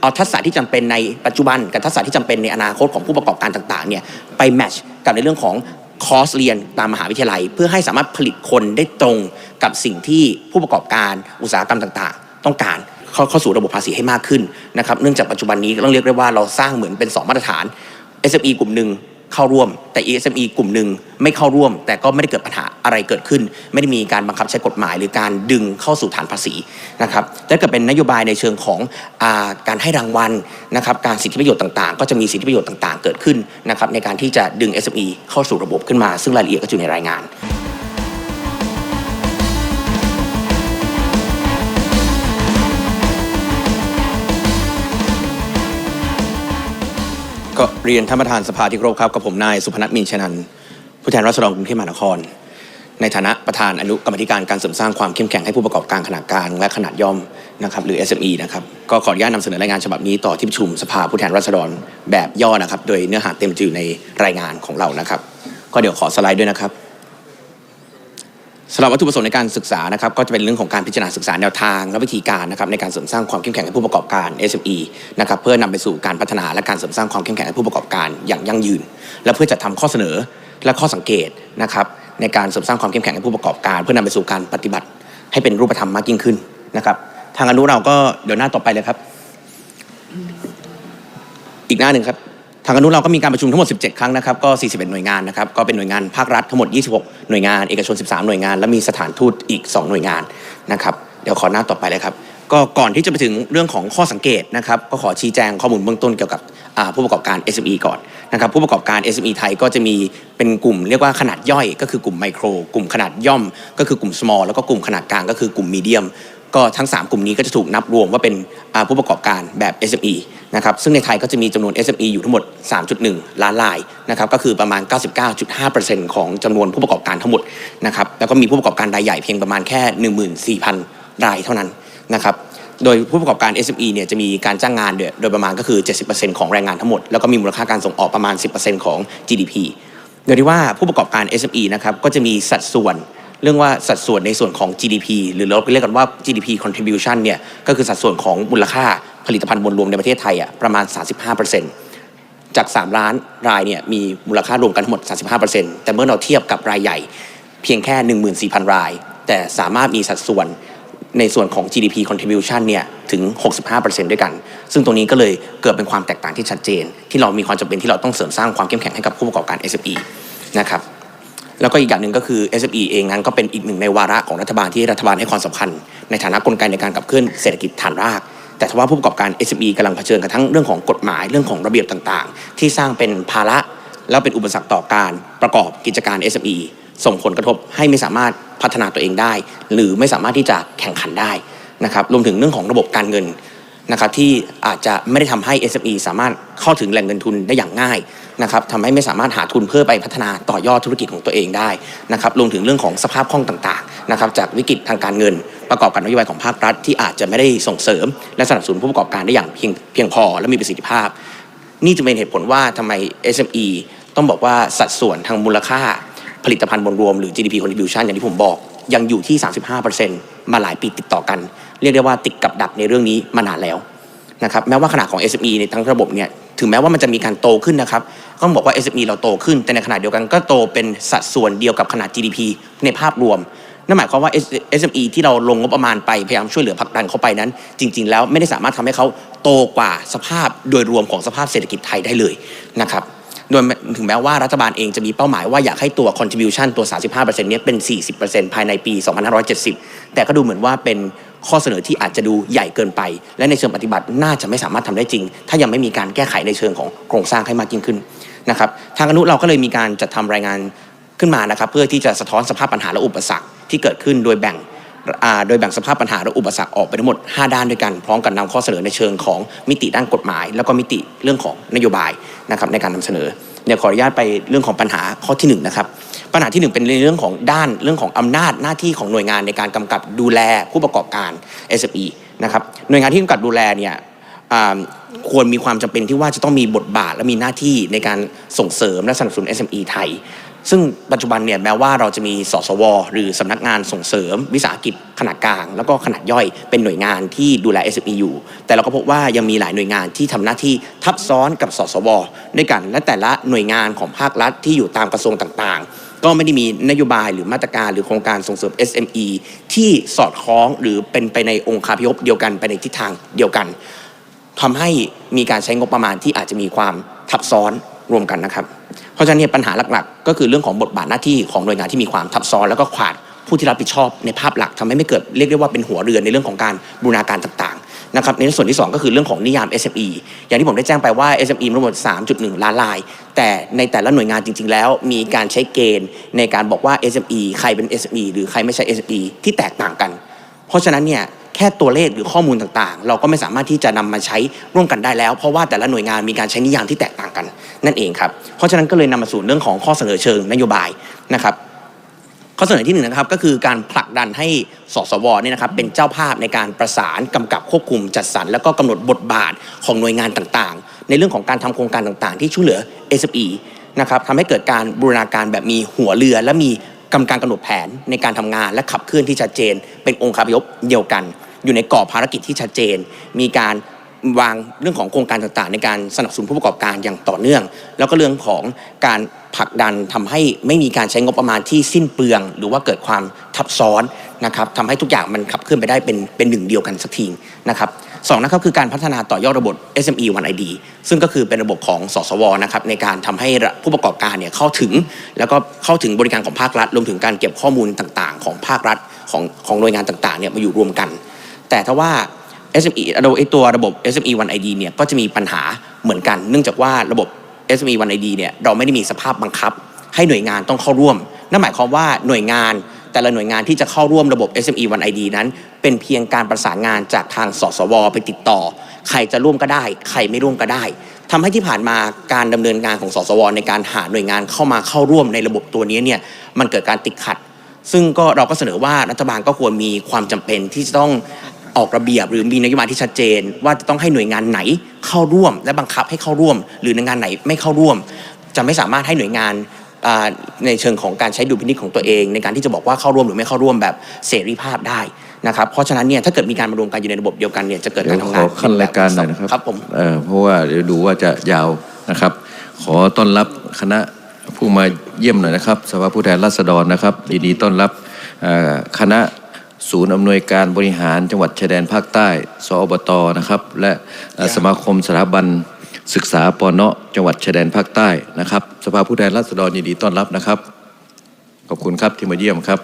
เอาทักษะที่จำเป็นในปัจจุบันกับทักษะที่จำเป็นในอนาคตของผู้ประกอบการต่างๆเนี่ยไปแมทช์กับในเรื่องของคอร์สเรียนตามมหาวิทยาลัย เพื่อให้สามารถผลิตคนได้ตรงกับสิ่งที่ผู้ประกอบการอุตสาหกรรมต่างๆ ต้องการเข้าเข้าสู่ระบบภาษีให้มากขึ้นนะครับเนื่องจากปัจจุบันนี้ต้องเรียกได้ว่าเราสร้างเหมือนเป็น 2 มาตรฐาน SME กลุ่มหนึ่ง เข้าร่วม แต่ ESME กลุ่มหนึ่งไม่เข้าร่วม แต่ก็ไม่ได้เกิดปัญหาอะไรเกิดขึ้น ไม่ได้มีการบังคับใช้กฎหมาย หรือการดึงเข้าสู่ฐานภาษีนะครับแต่ถ้าเกิดเป็นนโยบายในเชิงของอาการให้รางวัลนะครับการสิทธิประโยชน์ต่างๆ ก็จะมีสิทธิประโยชน์ต่างๆ เกิดขึ้นนะครับในการที่จะดึง SME เข้าสู่ระบบขึ้นมา ซึ่งรายละเอียดก็อยู่ในรายงาน ก็เรียนท่านประธานสภาที่เคารพครับกับผมนายสุพนัทมินชนันผู้แทนราษฎรกรุงเทพมหานคร ในฐานะประธานอนุกรรมธิการการเสริมสร้างความเข้มแข็งให้ผู้ประกอบการขนาดกลางและขนาดย่อมนะครับหรือ SME นะครับก็ขออนุญาตนำเสนอรายงานฉบับนี้ต่อที่ประชุมสภาผู้แทนราษฎรแบบย่อนะครับ โดยเนื้อหาเต็มจะอยู่ในรายงานของเรานะครับ ก็เดี๋ยวขอสไลด์ด้วยนะครับ สำหรับวัตถุประสงค์ในการศึกษานะครับก็จะเป็นเรื่องของการพิจารณาศึกษาแนวทางและวิธีการนะครับในการเสริมสร้างความเข้มแข็งให้ผู้ประกอบการ SME นะครับเพื่อนำไปสู่การพัฒนาและการเสริมสร้างความเข้มแข็งให้ผู้ประกอบการอย่างยั่งยืน และเพื่อจะทำข้อเสนอและข้อสังเกตนะครับในการเสริมสร้างความเข้มแข็งให้ผู้ประกอบการ เพื่อนำไปสู่การปฏิบัติให้เป็นรูปธรรมมากยิ่งขึ้นนะครับ ทางอนุเราก็เดี๋ยวหน้าต่อไปเลยครับ อีกหน้าหนึ่งครับ ทางอนุเราก็มีการประชุมทั้งหมด 17 ครั้งนะครับ ก็ 41 หน่วยงานนะครับ ก็เป็นหน่วยงานภาครัฐทั้งหมด 26 หน่วยงาน เอกชน 13 หน่วยงาน และมีสถานทูตอีก 2 หน่วยงานนะครับ เดี๋ยวขอหน้าต่อไปเลยครับ ก็ก่อนที่จะไปถึงเรื่องของข้อสังเกตนะครับ ก็ขอชี้แจงข้อมูลเบื้องต้นเกี่ยวกับผู้ประกอบการ SME ก่อนนะครับ ผู้ประกอบการ SME ไทยก็จะมีเป็นกลุ่มเรียกว่าขนาดย่อย ก็คือกลุ่มไมโคร กลุ่มขนาดย่อม ก็คือกลุ่ม small แล้วก็กลุ่มขนาดกลางก็คือกลุ่ม medium ก็ทั้ง 3 กลุ่มนี้ก็จะถูกนับรวมว่าเป็นผู้ประกอบการแบบ SME นะครับซึ่งในไทยก็จะมีจำนวน SME อยู่ทั้งหมด 3.1 ล้านรายนะครับก็คือประมาณ 99.5%ของจำนวนผู้ประกอบการทั้งหมดนะครับแล้วก็มีผู้ประกอบการรายใหญ่เพียงประมาณแค่ 14,000 รายเท่านั้นนะครับโดยผู้ประกอบการ SME เนี่ยจะมีการจ้างงานโดยโดยประมาณก็คือ 70%ของแรงงานทั้งหมด แล้วก็มีมูลค่าการส่งออกประมาณ 10%ของ GDP โดยที่ว่าผู้ประกอบการ SME นะครับก็จะมีสัดส่วน เรื่องว่าสัดส่วนในส่วนของ GDP หรือเราเรียกกันว่า GDP contribution เนี่ยก็คือสัดส่วนของมูลค่าผลิตภัณฑ์มวลรวมในประเทศไทยอะประมาณ 35%จาก 3 ล้านรายเนี่ยมีมูลค่ารวมกันทั้งหมด 35%แต่เมื่อเราเทียบกับรายใหญ่ เพียงแค่ 14,000 ราย แต่สามารถมีสัดส่วนในส่วนของ GDP contribution เนี่ยถึง 65%ด้วยกัน ซึ่งตรงนี้ก็เลยเกิดเป็นความแตกต่างที่ชัดเจน ที่เรามีความจำเป็นที่เราต้องเสริมสร้างความเข้มแข็งให้กับผู้ประกอบการ SME นะครับ แล้วก็อีกอย่างหนึ่งก็คือ SME เองนั้นก็เป็นอีกหนึ่งในวาระของรัฐบาลที่รัฐบาลให้ความสำคัญ ในฐานะกลไกในการขับเคลื่อนเศรษฐกิจฐานราก แต่ทว่าผู้ประกอบการ SME กำลังเผชิญกับทั้งเรื่องของกฎหมายเรื่องของระเบียบต่างๆ ที่สร้างเป็นภาระแล้วเป็นอุปสรรคต่อการประกอบกิจการ SME ส่งผลกระทบให้ไม่สามารถพัฒนาตัวเองได้ หรือไม่สามารถที่จะแข่งขันได้นะครับรวมถึงเรื่องของระบบการเงิน นะครับที่อาจจะไม่ได้ทำให้ SME สามารถเข้าถึงแหล่งเงินทุนได้อย่างง่ายนะครับทำให้ไม่สามารถหาทุนเพื่อไปพัฒนาต่อยอดธุรกิจของตัวเองได้นะครับรวมถึงเรื่องของสภาพคล่องต่างๆนะครับจากวิกฤตทางการเงิน ประกอบกับนโยบายของภาครัฐ ที่อาจจะไม่ได้ส่งเสริม และสนับสนุนผู้ประกอบการได้อย่างเพียงเพียงพอและมีประสิทธิภาพ นี่จะเป็นเหตุผลว่าทำไม SME ต้องบอกว่าสัดส่วนทางมูลค่าผลิตภัณฑ์มวลรวมหรือ GDP contribution อย่างที่ผมบอก ยังอยู่ที่ 35%มาหลายปีติดต่อกัน เรียกได้ว่าติดกับดักในเรื่องนี้มานานแล้วนะครับแม้ว่าขนาดของ SME ในทั้งระบบเนี่ยถึงแม้ว่ามันจะมีการโตขึ้นนะครับก็ต้องบอกว่า SME เราโตขึ้น แต่ในขณะเดียวกันก็โตเป็นสัดส่วนเดียวกับขนาด GDP ในภาพรวมนั่นหมายความว่า SME ที่เราลงงบประมาณไปพยายามช่วยเหลือผลักดันเขาไปนั้น จริง ๆ แล้วไม่ได้สามารถทำให้เขาโตกว่าสภาพโดยรวมของสภาพเศรษฐกิจไทยได้เลยนะครับโดยถึงแม้ว่ารัฐบาลเองจะมีเป้าหมายว่าอยากให้ตัว contribution ตัว 35%เนี้ยเป็น 40%ภายในปี 2570 แต่ก็ดูเหมือนว่าเป็น ข้อเสนอที่อาจจะดูใหญ่เกินไป และในเชิงปฏิบัติน่าจะไม่สามารถทำได้จริง ถ้ายังไม่มีการแก้ไขในเชิงของโครงสร้างให้มากยิ่งขึ้นนะครับทางอนุเราก็เลยมีการจัดทำรายงานขึ้นมานะครับ เพื่อที่จะสะท้อนสภาพปัญหาและอุปสรรคที่เกิดขึ้นโดยแบ่งโดยแบ่งสภาพปัญหาและอุปสรรคออกไปทั้งหมด 5 ด้านด้วยกัน พร้อมกับนำข้อเสนอในเชิงของมิติด้านกฎหมาย แล้วก็มิติเรื่องของนโยบายนะครับในการนำเสนอเดี๋ยวขออนุญาตไปเรื่องของปัญหาข้อที่1นงนะครับ ปัญหาที่ 1 เป็นเรื่องของด้านเรื่องของอำนาจหน้าที่ของหน่วยงานในการกำกับดูแลผู้ประกอบการ SME นะครับหน่วยงานที่กำกับดูแลเนี่ยควรมีความจำเป็นที่ว่าจะต้องมีบทบาทและมีหน้าที่ในการส่งเสริมและสนับสนุน SME ไทย ซึ่งปัจจุบันเนี่ยแม้ว่าเราจะมีสสว หรือสำนักงานส่งเสริม วิสาหกิจขนาดกลาง แล้วก็ขนาดย่อยเป็นหน่วยงานที่ดูแล SME อยู่ แต่เราก็พบว่ายังมีหลายหน่วยงานที่ทำหน้าที่ทับซ้อนกับสสว ด้วยกัน และแต่ละหน่วยงานของภาครัฐที่อยู่ตามกระทรวงต่างๆ ก็ไม่ได้มีนโยบายหรือมาตรการหรือโครงการส่งเสริม SME ที่สอดคล้องหรือเป็นไปในองค์คาพยพเดียวกันไปในทิศทางเดียวกันทำให้มีการใช้งบประมาณที่อาจจะมีความทับซ้อนรวมกันนะครับ เพราะฉะนั้นเนี่ยปัญหาหลักๆ ก็คือเรื่องของบทบาทหน้าที่ของหน่วยงานที่มีความทับซ้อนแล้วก็ขาดผู้ที่รับผิดชอบในภาพหลักทำให้ไม่เกิดเรียกได้ว่าเป็นหัวเรือนในเรื่องของการบูรณาการต่างๆ นะครับในส่วนที่ 2 ก็คือเรื่องของนิยาม SME อย่างที่ผมได้แจ้งไปว่า SME มีทั้งหมด 3.1 ล้านราย แต่ในแต่ละหน่วยงานจริง ๆ แล้ว มีการใช้เกณฑ์ในการบอกว่า SME ใครเป็น SME หรือใครไม่ใช่ SME ที่แตกต่างกัน เพราะฉะนั้นเนี่ยแค่ตัวเลขหรือข้อมูลต่างๆ เราก็ไม่สามารถที่จะนำมาใช้ร่วมกันได้แล้ว เพราะว่าแต่ละหน่วยงานมีการใช้นิยามที่แตกต่างกันนั่นเองครับเพราะฉะนั้นก็เลยนำมาสู่เรื่องของข้อเสนอเชิงนโยบายนะครับ ข้อเสนอที่หนึ่งนะครับก็คือการผลักดันให้สสวเนี่ยนะครับเป็นเจ้าภาพในการประสานกำกับควบคุมจัดสรรแล้วก็กำหนดบทบาทของหน่วยงานต่างๆ ในเรื่องของการทำโครงการต่างๆ ที่ช่วยเหลือ SME นะครับทำให้เกิดการบูรณาการแบบมีหัวเรือ และมีกำการกำหนดแผนในการทำงานและขับเคลื่อนที่ชัดเจน เป็นองค์คาพยพเดียวกัน อยู่ในกรอบภารกิจที่ชัดเจน มีการ วางเรื่องของโครงการต่างๆ ในการสนับสนุนผู้ประกอบการอย่างต่อเนื่อง แล้วก็เรื่องของการผลักดันทำให้ไม่มีการใช้งบประมาณที่สิ้นเปลือง หรือว่าเกิดความทับซ้อนนะครับทำให้ทุกอย่างมันขับเคลื่อนไปได้เป็นเป็นหนึ่งเดียวกันสักทีนะครับสองนะครับคือการพัฒนาต่อยอดระบบ SME One ID ซึ่งก็คือเป็นระบบของสสวนะครับในการทำให้ผู้ประกอบการเนี่ยเข้าถึง แล้วก็เข้าถึงบริการของภาครัฐรวมถึงการเก็บข้อมูลต่างๆ ของภาครัฐของของหน่วยงานต่างๆเนี่ยมาอยู่รวมกัน แต่ถ้าว่า SME โดยไอตัวระบบ SME One ID เนี่ยก็จะมีปัญหาเหมือนกัน เนื่องจากว่าระบบ SME One ID เนี่ยเราไม่ได้มีสภาพบังคับ ให้หน่วยงานต้องเข้าร่วม นั่นหมายความว่าหน่วยงานแต่ละหน่วยงานที่จะเข้าร่วมระบบ SME One ID นั้น เป็นเพียงการประสานงานจากทางสสว ไปติดต่อ ใครจะร่วมก็ได้ ใครไม่ร่วมก็ได้ทำให้ที่ผ่านมาการดำเนินงานของสสว ในการหาหน่วยงานเข้ามาเข้าร่วมในระบบตัวนี้เนี่ยมันเกิดการติดขัด ซึ่งก็เราก็เสนอว่ารัฐบาลก็ควรมีความจำเป็นที่จะต้อง ออกระเบียบหรือมีนโยบายที่ชัดเจน ว่าจะต้องให้หน่วยงานไหนเข้าร่วม และบังคับให้เข้าร่วม หรือหน่วยงานไหนไม่เข้าร่วม จะไม่สามารถให้หน่วยงานในเชิงของการใช้ดุลพินิจของตัวเอง ในการที่จะบอกว่าเข้าร่วมหรือไม่เข้าร่วมแบบเสรีภาพได้นะครับเพราะฉะนั้นเนี่ยถ้าเกิดมีการมารวมกันอยู่ในระบบเดียวกันเนี่ยจะเกิดการทำขงาอนขั้นรายการหน่อยนะครับครับผมเเพราะว่าเดี๋ยวดูว่าจะยาวนะครับ ขอต้อนรับคณะผู้มาเยี่ยมหน่อยนะครับสภาผู้แทนราษฎรนะครับยินดีต้อนรับคณะ ศูนย์อำนวยการบริหารจังหวัดชายแดนภาคใต้ สอบตนะครับ และเอ่อสมาคมสถาบันศึกษาปเนาะจังหวัดชายแดนภาคใต้นะครับ สภาผู้แทนราษฎรยินดีต้อนรับนะครับ ขอบคุณครับที่มาเยี่ยมครับ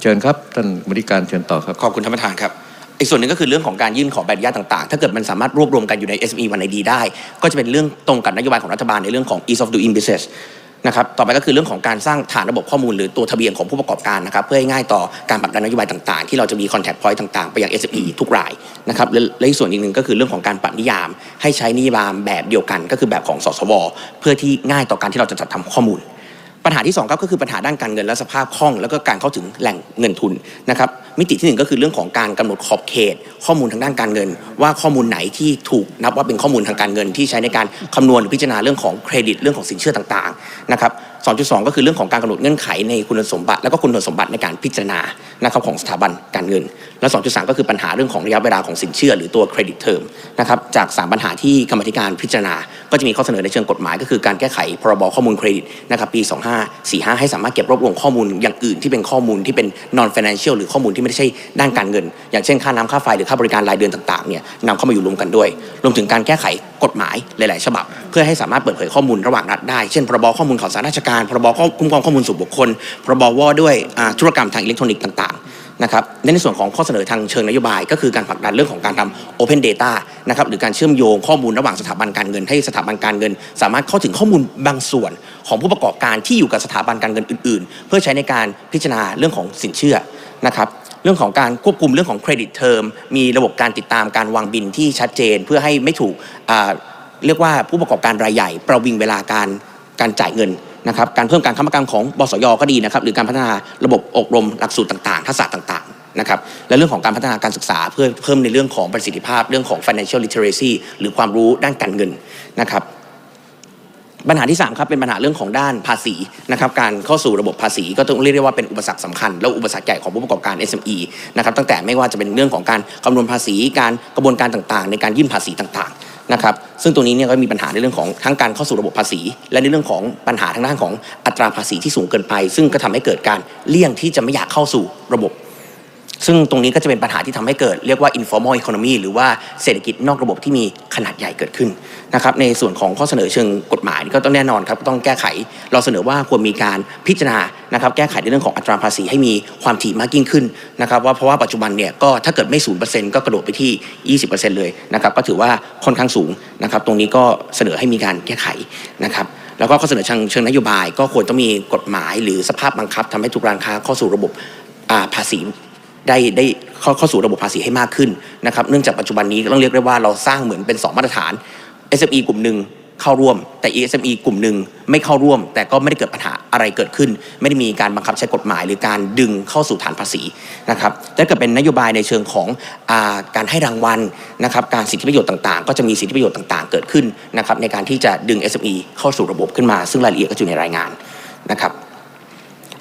เชิญครับท่านบริการเชิญต่อครับ ขอบคุณท่านประธานครับอีกส่วนหนึ่งก็คือเรื่องของการยื่นขอใบอนุญาตต่างๆ ถ้าเกิดมันสามารถรวบรวมกันอยู่ใน SME One ID ได้ ก็จะเป็นเรื่องตรงกับนโยบายของรัฐบาลในเรื่องของ ease of doing business นะครับต่อไปก็คือเรื่องของการสร้างฐานระบบข้อมูลหรือตัวทะเบียนของผู้ประกอบการนะครับเพื่อให้ง่ายต่อการผลักดันนโยบายต่างๆ ที่เราจะมีคอนแทคพอยต์ต่างๆ ไปยัง SME ทุกรายนะครับและอีกส่วนอีกหนึ่งก็คือเรื่องของการปรับนิยาม ให้ใช้นิยามแบบเดียวกัน ก็คือแบบของสสว เพื่อที่ง่ายต่อการที่เราจะจัดทำข้อมูล ปัญหาที่2ครับก็คือปัญหาด้านการเงินและสภาพคล่อง แล้วก็การเข้าถึงแหล่งเงินทุนนะครับมิติที่ 1 ก็คือเรื่องของการกำหนดขอบเขต ข้อมูลทางด้านการเงิน ว่าข้อมูลไหนที่ถูกนับว่าเป็นข้อมูลทางการเงินที่ใช้ในการคำนวณหรือพิจารณาเรื่องของเครดิตเรื่องของสินเชื่อต่างๆนะครับ 2.2 ก็คือเรื่องของการกำหนดเงื่อนไขในคุณสมบัติ แล้วก็คุณสมบัติในการพิจารณานะครับของสถาบันการเงิน และ 2.3 ก็คือปัญหาเรื่องของระยะเวลาของสินเชื่อ หรือตัวเครดิตเทอมนะครับจากสามปัญหาที่กรรมธิการพิจารณา ก็จะมีข้อเสนอในเชิงกฎหมาย ก็คือการแก้ไขพรบข้อมูลเครดิตนะครับปี 2545 ให้สามารถเก็บรวบรวมข้อมูลอย่างอื่นที่เป็นข้อมูลที่เป็น non financial หรือข้อมูลที่ไม่ใช่ด้านการเงิน อย่างเช่นค่าน้ำค่าไฟหรือค่าบริการรายเดือนต่างๆเนี่ยนำเข้ามาอยู่รวมกันด้วย รวมถึงการแก้ไข กฎหมายหลาย ๆ ฉบับ เพื่อให้สามารถเปิดเผยข้อมูลระหว่างรัฐได้ เช่นพรบข้อมูลข่าวสารราชการพรบคุ้มครองข้อมูลส่วนบุคคลพรบว่าด้วยธุรกรรมทางอิเล็กทรอนิกส์ต่าง ๆ นะครับในส่วนของข้อเสนอทางเชิงนโยบาย ก็คือการผลักดันเรื่องของการทำ Open Data นะครับหรือการเชื่อมโยงข้อมูลระหว่างสถาบันการเงิน ให้สถาบันการเงิน สามารถเข้าถึงข้อมูลบางส่วนของผู้ประกอบการที่อยู่กับสถาบันการเงินอื่น ๆ เพื่อใช้ในการพิจารณาเรื่องของสินเชื่อนะครับ เรื่องของการควบคุมเรื่องของเครดิตเทอมมีระบบการติดตามการวางบินที่ชัดเจน เพื่อให้ไม่ถูกเรียกว่าผู้ประกอบการรายใหญ่ ประวิงเวลาการการจ่ายเงินนะครับการเพิ่มการค้ำประกันของบสยก็ดีนะครับหรือการพัฒนาระบบอบรมหลักสูตรต่างๆ ทักษะต่างๆนะครับและเรื่องของการพัฒนาการศึกษาเพื่อเพิ่มในเรื่องของประสิทธิภาพเรื่องของ financial literacy หรือความรู้ด้านการเงินนะครับ ปัญหาที่3ครับเป็นปัญหาเรื่องของด้านภาษีนะครับการเข้าสู่ระบบภาษีก็ต้องเรียกได้ว่าเป็นอุปสรรคสำคัญ และอุปสรรคใหญ่ของผู้ประกอบการ SME นะครับตั้งแต่ไม่ว่าจะเป็นเรื่องของการคำนวณภาษีการกระบวนการต่างๆ ในการยื่นภาษีต่างๆนะครับซึ่งตรงนี้เนี่ยก็มีปัญหาในเรื่องของทั้งการเข้าสู่ระบบภาษี และในเรื่องของปัญหาทางด้านของอัตราภาษีที่สูงเกินไป ซึ่งก็ทำให้เกิดการเลี่ยงที่จะไม่อยากเข้าสู่ระบบ ซึ่งตรงนี้ก็จะเป็นปัญหาที่ทำให้เกิดเรียกว่า informal economy หรือว่าเศรษฐกิจนอกระบบที่มีขนาดใหญ่เกิดขึ้นนะครับในส่วนของข้อเสนอเชิงกฎหมายก็ต้องแน่นอนครับต้องแก้ไข เราเสนอว่าควรมีการพิจารณานะครับแก้ไขในเรื่องของอัตราภาษีให้มีความถี่มากยิ่งขึ้นนะครับว่าเพราะว่าปัจจุบันเนี่ยก็ถ้าเกิดไม่ศูนย์เปอร์เซ็นต์ก็กระโดดไปที่ 20%เลยนะครับก็ถือว่าค่อนข้างสูงนะครับตรงนี้ก็เสนอให้มีการแก้ไขนะครับแล้วก็ข้อเสนอเชิงเชิงนโยบาย ก็ควรต้องมีกฎหมายหรือสภาพบังคับทำให้ทุกร้านค้าเข้าสู่ระบบภาษี ได้ได้เข้าเข้าสู่ระบบภาษีให้มากขึ้นนะครับเนื่องจากปัจจุบันนี้ต้องเรียกได้ว่าเราสร้างเหมือนเป็น 2 มาตรฐาน SME กลุ่มหนึ่งเข้าร่วม แต่ SME กลุ่มหนึ่งไม่เข้าร่วม แต่ก็ไม่ได้เกิดปัญหาอะไรเกิดขึ้น ไม่ได้มีการบังคับใช้กฎหมาย หรือการดึงเข้าสู่ฐานภาษีนะครับถ้าเกิดเป็นนโยบายในเชิงของอาการให้รางวัลนะครับการสิทธิประโยชน์ต่างๆ ก็จะมีสิทธิประโยชน์ต่างๆ เกิดขึ้นนะครับในการที่จะดึง SME เข้าสู่ระบบขึ้นมา ซึ่งรายละเอียดก็อยู่ในรายงานนะครับ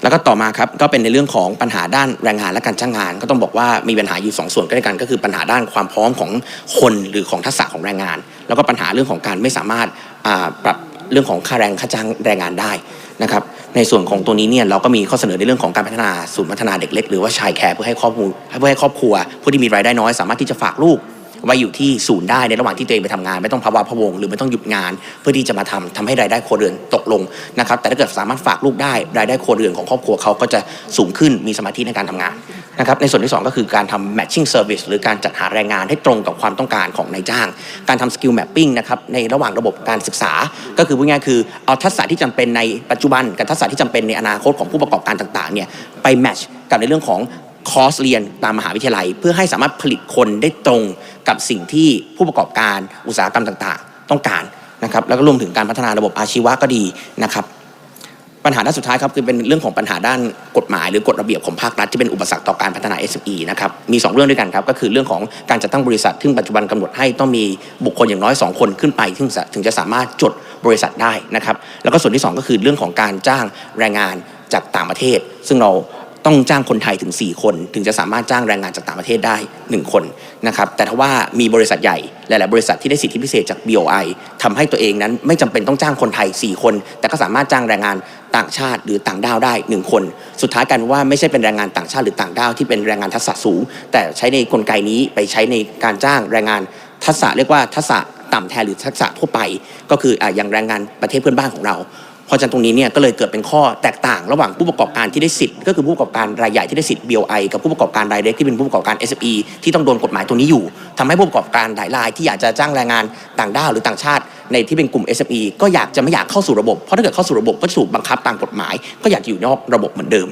แล้วก็ต่อมาครับก็เป็นในเรื่องของปัญหาด้านแรงงานและการจ้างงาน ก็ต้องบอกว่ามีปัญหาอยู่สองส่วนก็ด้วยกันก็คือปัญหาด้านความพร้อมของคนหรือของทักษะของแรงงาน แล้วก็ปัญหาเรื่องของการไม่สามารถปรับเรื่องของค่าแรงค่าจ้างแรงงานได้นะครับในส่วนของตัวนี้เนี่ยเราก็มีข้อเสนอในเรื่องของการพัฒนาศูนย์พัฒนาเด็กเล็กหรือว่าชายแคร์เพื่อให้ครอบครัวเพื่อให้ครอบครัวผู้ที่มีรายได้น้อยสามารถที่จะฝากลูก ไว้อยู่ที่ศูนย์ได้ในระหว่างที่ตัวเองไปทำงาน ไม่ต้องภาวะพะวง หรือไม่ต้องหยุดงาน เพื่อที่จะมาทำทำให้รายได้ครัวเรือนตกลงนะครับแต่ถ้าเกิดสามารถฝากลูกได้ รายได้ครัวเรือนของครอบครัวเขาก็จะสูงขึ้นมีสมาธิในการทำงานนะครับในส่วนที่ 2 ก็คือการทำ matching service หรือการจัดหาแรงงานให้ตรงกับความต้องการของนายจ้าง การทำ skill mapping นะครับในระหว่างระบบการศึกษา ก็คือพูดง่ายๆคือเอาทักษะที่จำเป็นในปัจจุบันกับทักษะที่จำเป็นในอนาคตของผู้ประกอบการต่างๆเนี่ยไป match กับในเรื่องของ คอร์สเรียนตามมหาวิทยาลัย เพื่อให้สามารถผลิตคนได้ตรงกับสิ่งที่ผู้ประกอบการอุตสาหกรรมต่างๆ ต้องการนะครับแล้วก็รวมถึงการพัฒนาระบบอาชีวะก็ดีนะครับ ปัญหาด้านสุดท้ายครับคือเป็นเรื่องของปัญหาด้านกฎหมาย หรือกฎระเบียบของภาครัฐที่เป็นอุปสรรคต่อการพัฒนา SME นะครับมี 2 เรื่องด้วยกันครับก็คือเรื่องของการจัดตั้งบริษัท ซึ่งปัจจุบันกำหนดให้ต้องมีบุคคลอย่างน้อย 2 คนขึ้นไปถึงจะถึงจะสามารถจดบริษัทได้นะครับแล้วก็ส่วนที่ 2 ก็คือเรื่องของการจ้างแรงงานจากต่างประเทศ ซึ่งเรา ต้องจ้างคนไทยถึง 4 คน ถึงจะสามารถจ้างแรงงานจากต่างประเทศได้ 1 คนนะครับแต่ถ้าว่ามีบริษัทใหญ่หลาย ๆ บริษัทที่ได้สิทธิพิเศษจาก BOI ทำให้ตัวเองนั้นไม่จำเป็นต้องจ้างคนไทย 4 คน แต่ก็สามารถจ้างแรงงานต่างชาติหรือต่างด้าวได้ 1 คน สุดท้ายกันว่าไม่ใช่เป็นแรงงานต่างชาติหรือต่างด้าวที่เป็นแรงงานทักษะสูง แต่ใช้ในกลไกนี้ไปใช้ในการจ้างแรงงานทักษะเรียกว่าทักษะต่ำแทนหรือทักษะทั่วไป ก็คือออย่างแรงงานประเทศเพื่อนบ้านของเรา เพราะฉะนั้นตรงนี้เนี่ยก็เลยเกิดเป็นข้อแตกต่างระหว่างผู้ประกอบการที่ได้สิทธิ์ก็คือผู้ประกอบการรายใหญ่ที่ได้สิทธิ์ BOI กับผู้ประกอบการรายเล็กที่เป็นผู้ประกอบการ SME ที่ต้องโดนกฎหมายตัวนี้อยู่ทำให้ผู้ประกอบการหลายรายที่อยากจะจ้างแรงงานต่างด้าวหรือต่างชาติ ในที่เป็นกลุ่ม SME ก็อยากจะไม่อยากเข้าสู่ระบบ เพราะถ้าเกิดเข้าสู่ระบบก็จะถูกบังคับตามกฎหมาย ก็อยากอยู่นอกระบบเหมือนเดิม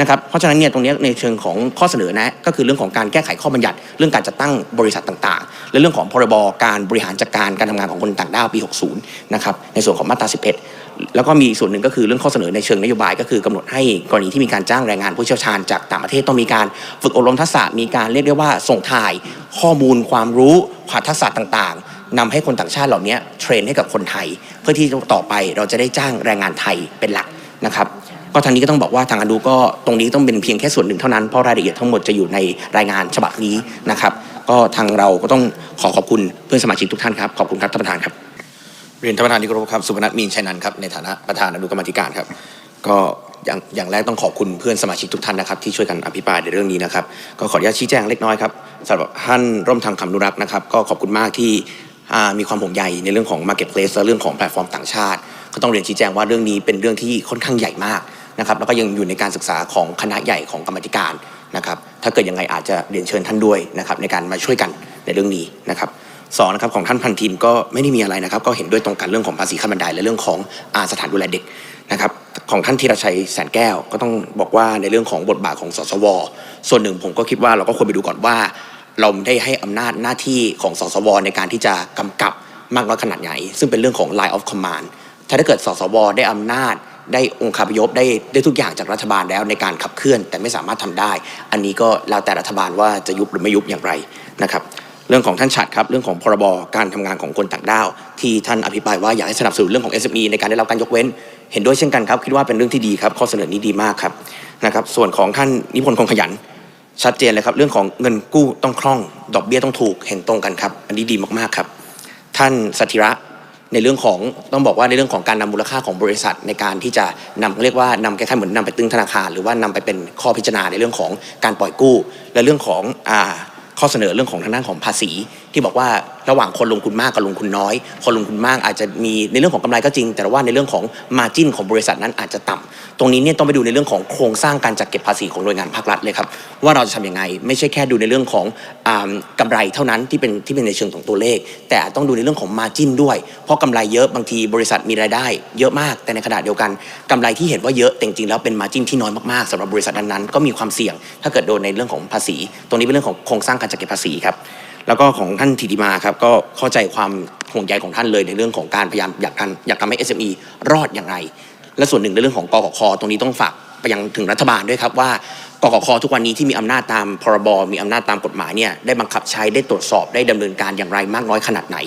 นะครับเพราะฉะนั้นเนี่ยตรงนี้ในเชิงของข้อเสนอนะก็คือเรื่องของการแก้ไขข้อบัญญัติ เรื่องการจัดตั้งบริษัทต่างๆ และเรื่องของพรบการบริหารจัดการการทำงานของคนต่างด้าวปี 60 นะครับในส่วนของมาตรา 11 แล้วก็มีส่วนหนึ่งก็คือเรื่องข้อเสนอในเชิงนโยบาย ก็คือกำหนดให้กรณีที่มีการจ้างแรงงานผู้เชี่ยวชาญจากต่างประเทศต้องมีการฝึกอบรมทักษะมีการเรียกได้ว่าส่งถ่ายข้อมูลความรู้ความทักษะต่างๆ นำให้คนต่างชาติเหล่านี้เทรนให้กับคนไทย เพื่อที่ต่อไปเราจะได้จ้างแรงงานไทยเป็นหลักนะครับก็ทางนี้ก็ต้องบอกว่าทางอนุก็ตรงนี้ต้องเป็นเพียงแค่ส่วนหนึ่งเท่านั้นเพราะรายละเอียดทั้งหมดจะอยู่ในรายงานฉบับนี้นะครับ ก็ทางเราก็ต้องขอขอบคุณเพื่อนสมาชิกทุกท่านครับขอบคุณครับท่านประธานครับเรียนท่านประธานที่เคารพครับสุพนัทมีนชัยนันท์ครับในฐานะประธานอนุกรรมธิการครับ ก็อย่างอย่างแรกต้องขอบคุณเพื่อนสมาชิกทุกท่านนะครับที่ช่วยกันอภิปรายในเรื่องนี้นะครับ ก็ขออนุญาตชี้แจงเล็กน้อยครับสำหรับท่านร่มทางคำนุรักษ์นะครับ ก็ขอบคุณมากที่ มีความห่วงใยในเรื่องของ Marketplace และเรื่องของแพลตฟอร์มต่างชาติ ก็ต้องเรียนชี้แจงว่าเรื่องนี้เป็นเรื่องที่ค่อนข้างใหญ่มากนะครับแล้วก็ยังอยู่ในการศึกษาของคณะใหญ่ของกรรมธิการนะครับถ้าเกิดยังไงอาจจะเรียนเชิญท่านด้วยนะครับในการมาช่วยกันในเรื่องนี้นะครับสองนะครับของท่านพันทินก็ไม่ได้มีอะไรนะครับ ก็เห็นด้วยตรงกันเรื่องของภาษีขั้นบันไดและเรื่องของอาสถานดูแลเด็กนะครับของท่านธีรชัยแสนแก้วก็ต้องบอกว่าในเรื่องของบทบาทของสสว ส่วนหนึ่งผมก็คิดว่าเราก็ควรไปดูก่อนว่า เราได้ให้อำนาจหน้าที่ของสสวในการที่จะกำกับมากน้อยขนาดไหน ซึ่งเป็นเรื่องของ line of command ถ้าถ้าเกิดสสวได้อำนาจได้องค์คาพยพได้ได้ทุกอย่างจากรัฐบาลแล้วในการขับเคลื่อน แต่ไม่สามารถทำได้ อันนี้ก็แล้วแต่รัฐบาลว่าจะยุบหรือไม่ยุบอย่างไรนะครับ เรื่องของท่านฉัดครับเรื่องของพรบการทำงานของคนต่างด้าว ที่ท่านอภิปรายว่าอยากให้สนับสนุนเรื่องของ SME ในการได้รับการยกเว้น เห็นด้วยเช่นกันครับ คิดว่าเป็นเรื่องที่ดีครับข้อเสนอนี้ดีมากครับนะครับส่วนของท่านนิพนธ์คงขยัน ชัดเจนเลยครับ เรื่องของเงินกู้ต้องคล่อง ดอกเบี้ยต้องถูกเห็นตรงกันครับ อันนี้ดีมากๆครับ ท่านสถิระในเรื่องของต้องบอกว่าในเรื่องของการนำมูลค่าของบริษัท ในการที่จะนำเรียกว่านำคล้ายๆเหมือนนำไปตึงธนาคาร หรือว่านำไปเป็นข้อพิจารณาในเรื่องของการปล่อยกู้ และเรื่องของอข้อเสนอเรื่องของทางด้านของภาษีที่บอกว่าระหว่างคนลงทุนมากกับลงทุนน้อย คนลงทุนมากอาจจะมีในเรื่องของกำไรก็จริง แต่ว่าในเรื่องของมาจิ้นของบริษัทนั้นอาจจะต่ำตรงนี้เนี่ยต้องไปดูในเรื่องของโครงสร้างการจัดเก็บภาษีของหน่วยงานภาครัฐเลยครับว่าเราจะทำยังไง ไม่ใช่แค่ดูในเรื่องของอากำไรเท่านั้นที่เป็นที่เป็นในเชิงของตัวเลข แต่ต้องดูในเรื่องของมาจิ้นด้วย เพราะกำไรเยอะบางทีบริษัทมีรายได้ เยอะมาก แต่ในขณะเดียวกันกำไรที่เห็นว่าเยอะแต่จริงๆแล้วเป็นมาจิ้นที่น้อยมากๆสำหรับบริษัทนั้นๆก็มีความเสี่ยง ถ้าเกิดโดนในเรื่องของภาษี ตรงนี้เป็นเรื่องของโครงสร้างการจัดเก็บภาษีครับ แล้วก็ของท่านธิติมาครับก็เข้าใจความห่วงใยของท่านเลยในเรื่องของการพยายามอยากกันอยากทำให้ SME รอดอย่างไร และส่วนหนึ่งในเรื่องของกกคตรงนี้ต้องฝากไปยังถึงรัฐบาลด้วยครับว่ากกคทุกวันนี้ที่มีอำนาจตามพรบมีอำนาจตามกฎหมายเนี่ยได้บังคับใช้ได้ตรวจสอบได้ดำเนินการอย่างไรมากน้อยขนาดไหน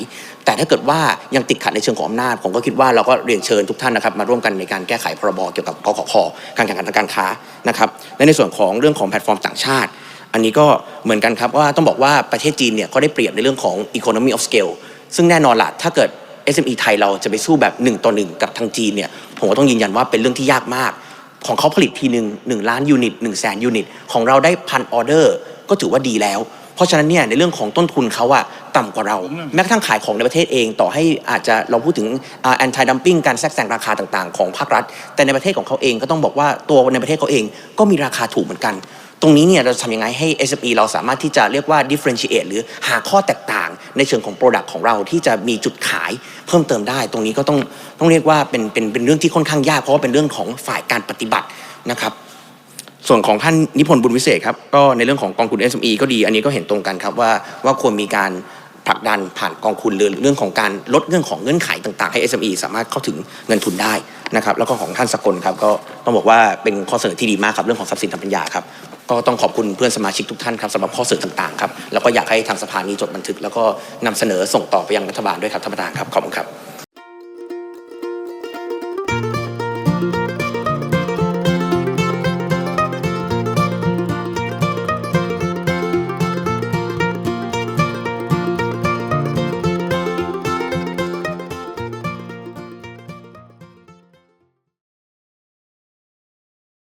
แต่ถ้าเกิดว่ายังติดขัดในเชิงของอำนาจผมก็คิดว่าเราก็เรียนเชิญทุกท่านนะครับมาร่วมกันในการแก้ไขพรบเกี่ยวกับกกคการแข่งขันทางการค้านะครับและในส่วนของเรื่องของแพลตฟอร์มต่างชาติ อันนี้ก็เหมือนกันครับว่าต้องบอกว่าประเทศจีนเนี่ยเขาได้เปรียบในเรื่องของ economy of scale ซึ่งแน่นอนล่ะถ้าเกิด SME ไทยเราจะไปสู้แบบ1ต่อ1กับทางจีนเนี่ยผมก็ต้องยืนยันว่าเป็นเรื่องที่ยากมาก ของเขาผลิตทีหนึ่ง1ล้านยูนิต1 0 0 0 0แสนยูนิต ของเราได้พันออเดอร์ก็ถือว่าดีแล้ว เพราะฉะนั้นเนี่ยในเรื่องของต้นทุนเขาอะต่ำกว่าเรา แม้กระทั่งขายของในประเทศเองต่อให้อาจจะเราพูดถึงแอนตี้ดัมปิ้งการแทรกแซงราคาต่างๆ ของภาครัฐ แต่ในประเทศของเขาเองก็ต้องบอกว่าตัวในประเทศเขาเองก็มีราคาถูกเหมือนกัน ตรงนี้เนี่ยเราจะทำยังไงให้ SME เราสามารถที่จะเรียกว่า differentiate หรือหาข้อแตกต่างในเชิงของ Product ของเราที่จะมีจุดขายเพิ่มเติมได้ ตรงนี้ก็ต้องต้องเรียกว่าเป็นเป็นเป็นเรื่องที่ค่อนข้างยาก เพราะว่าเป็นเรื่องของฝ่ายการปฏิบัตินะครับส่วนของท่านนิพนธ์บุญวิเศษครับก็ในเรื่องของกองทุน SME ก็ดี อันนี้ก็เห็นตรงกันครับว่าว่าควรมีการผลักดันผ่านกองทุนหรือเรื่องของการลดเรื่องของเงื่อนไขต่าง ๆ ให้ SME สามารถเข้าถึงเงินทุนได้นะครับแล้วก็ของท่านสกลครับก็ต้องบอกว่าเป็นข้อเสนอที่ดีมากครับเรื่องของทรัพย์สินทางปัญญาครับ ก็ต้องขอบคุณเพื่อนสมาชิกทุกท่านครับสำหรับข้อเสนอต่างๆครับแล้วก็อยากให้ทางสภานี้จดบันทึก แล้วก็นำเสนอส่งต่อไปยังรัฐบาลด้วยครับท่านประธานครับขอบคุณครับ